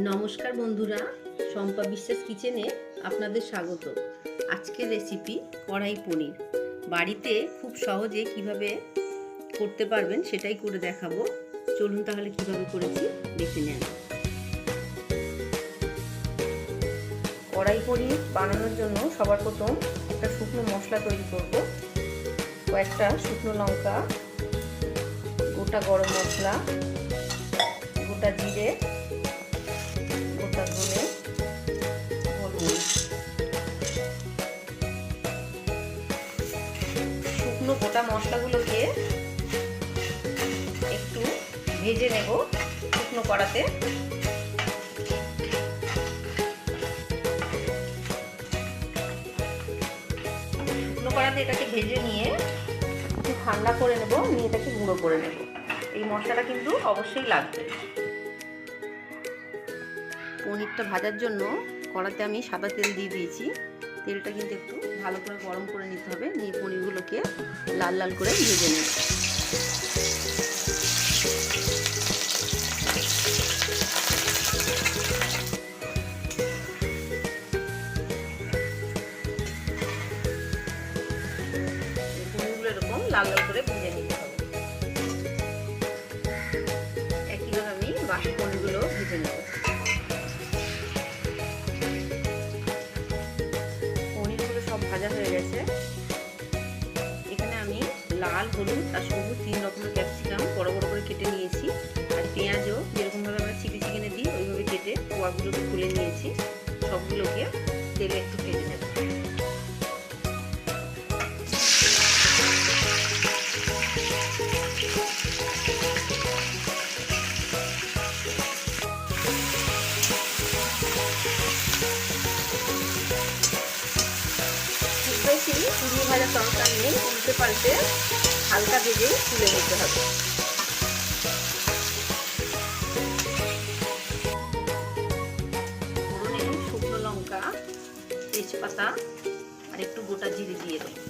নমস্কার বন্ধুরা, শম্পা বিশ্বাস কিচেনে আপনাদের স্বাগত। আজকের রেসিপি কড়াই পনির। বাড়িতে খুব সহজে কীভাবে করতে পারবেন সেটাই করে দেখাবো। চলুন তাহলে কীভাবে করেছি দেখে নেন। কড়াই পনির বানানোর জন্য সবার প্রথম একটা শুকনো মশলা তৈরি করব। কয়েকটা শুকনো লঙ্কা, গোটা গরম মশলা, গোটা জিরে শুকনো গোটা মশলাগুলোকে একটু ভেজে নেব শুকনো কড়াতে। শুকনো কড়াতে এটাকে ভেজে নিয়ে একটু ঠান্ডা করে নেব, নিয়ে এটাকে গুঁড়ো করে নেব। এই মশলাটা কিন্তু অবশ্যই লাগবে। পনিরটা ভাজার জন্য কড়াতে আমি সাদা তেল দিয়ে দিয়েছি। তেলটা কিন্তু একটু ভালো করে গরম করে নিতে হবে। নিয়ে পনিরগুলোকে লাল লাল করে ভেজে নেব। পনিরগুলো এরকম লাল লাল করে সব ভাজা হয়ে গেছে। এখানে আমি লাল, হলুদ আর সবুজ তিন রকমের ক্যাপসিকাম বড় বড় করে কেটে নিয়েছি। আর পেঁয়াজও যেরকমভাবে আমরা চিলি চিকেনে দিই, ওইভাবে কেটে কোয়াগুলোকে খুলে নিয়েছি। সবগুলোকে তেলে একটু ভেজে নেব। বেশি পুরি ভাজা তরকারি নেই, উল্টে পাল্টে হালকা ভেজে তুলে নিতে হবে। শুকনো লঙ্কা, তেজপাতা, আর একটু গোটা জিরে দিয়ে দেবো।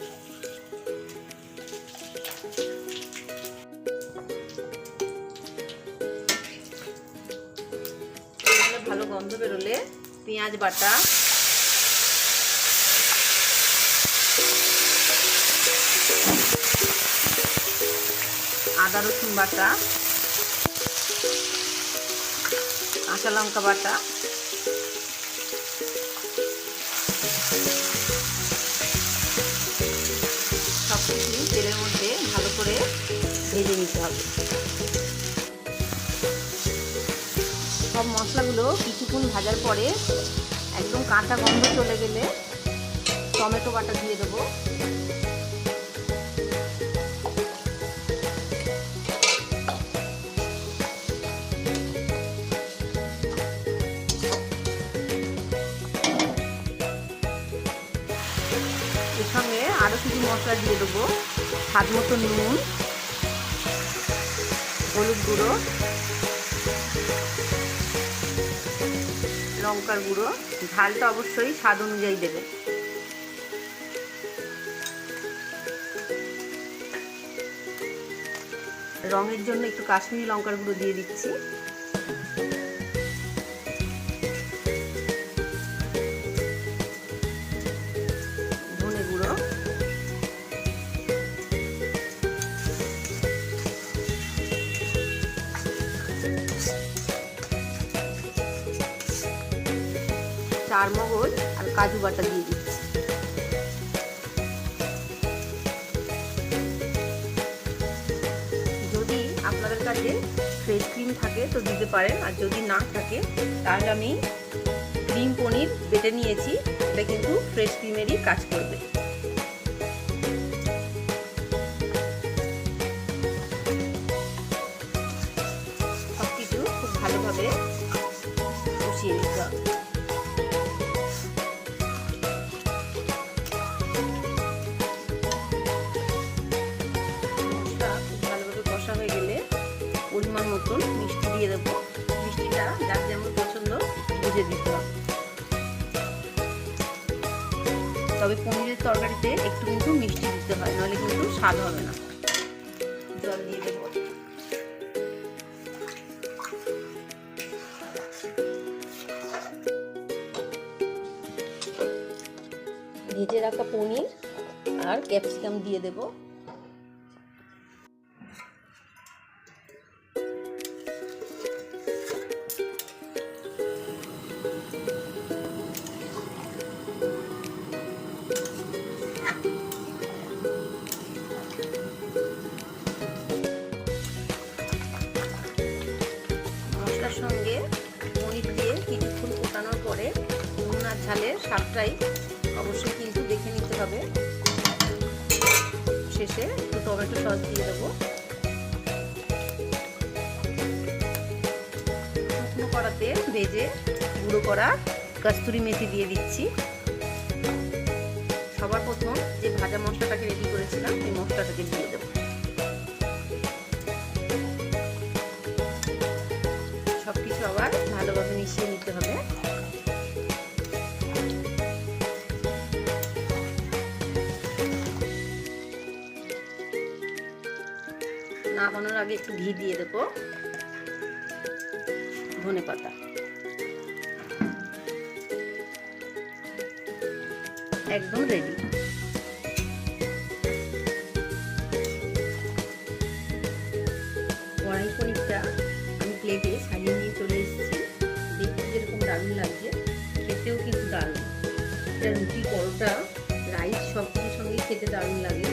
ভালো গন্ধ বেরোলে পেঁয়াজ বাটা আদা রসুন বাটা, কাঁচা লঙ্কা বাটা সব কিছু তেলের মধ্যে ভালো করে ভেজে নিতে হবে। সব মশলাগুলো কিছুক্ষণ ভাজার পরে একদম কাঁচা গন্ধ চলে গেলে টমেটো বাটা দিয়ে দেবো। কিছু মশলা দিয়ে দেবো। স্বাদ মতো নুন, হলুদ গুঁড়ো, লঙ্কার গুঁড়ো। ঝালটা অবশ্যই স্বাদ অনুযায়ী দেবে। রঙের জন্য একটু কাশ্মীরি লঙ্কার গুঁড়ো দিয়ে দিচ্ছি। চার মগজ আর কাজু বাটা দিয়ে দিচ্ছি। যদি আপনাদের কাছে ফ্রেশ ক্রিম থাকে তো দিতে পারেন, আর যদি না থাকে, তাহলে আমি ক্রিম পনির বেটে নিয়েছি, এটা কিন্তু ফ্রেশ ক্রিমেরই কাজ করবে। তবে পনিরের তরকারিতে একটু কিন্তু মিষ্টি দিতে হয়, নাহলে কিন্তু স্বাদ হবে না। জল দিয়ে দেবো। ভেজে রাখা পনির আর ক্যাপসিকাম দিয়ে দেবো। ঝালের স্বাদটাই অবশ্যই কিন্তু দেখে নিতে হবে। শেষে একটু টমেটো সস দিয়ে দেবো। শুকনো করাতে ভেজে গুঁড়ো করা কস্তুরি মেথি দিয়ে দিচ্ছি। সবার প্রথম যে ভাজা মশলাটাকে রেডি করেছিলাম সেই মশলাটাকে দিয়ে দেবো। নামানোর আগে একটু ঘি দিয়ে দেবো। ধনে পাতা। একদম রেডি কড়াই পনিরটা আমি প্লেটে সাজিয়ে নিয়ে চলে এসেছি। দেখতে যেরকম দারুণ লাগছে, খেতেও কিন্তু দারুণ। এটা রুটি, পরোটা রাইস সব সঙ্গে খেতে দারুণ লাগে।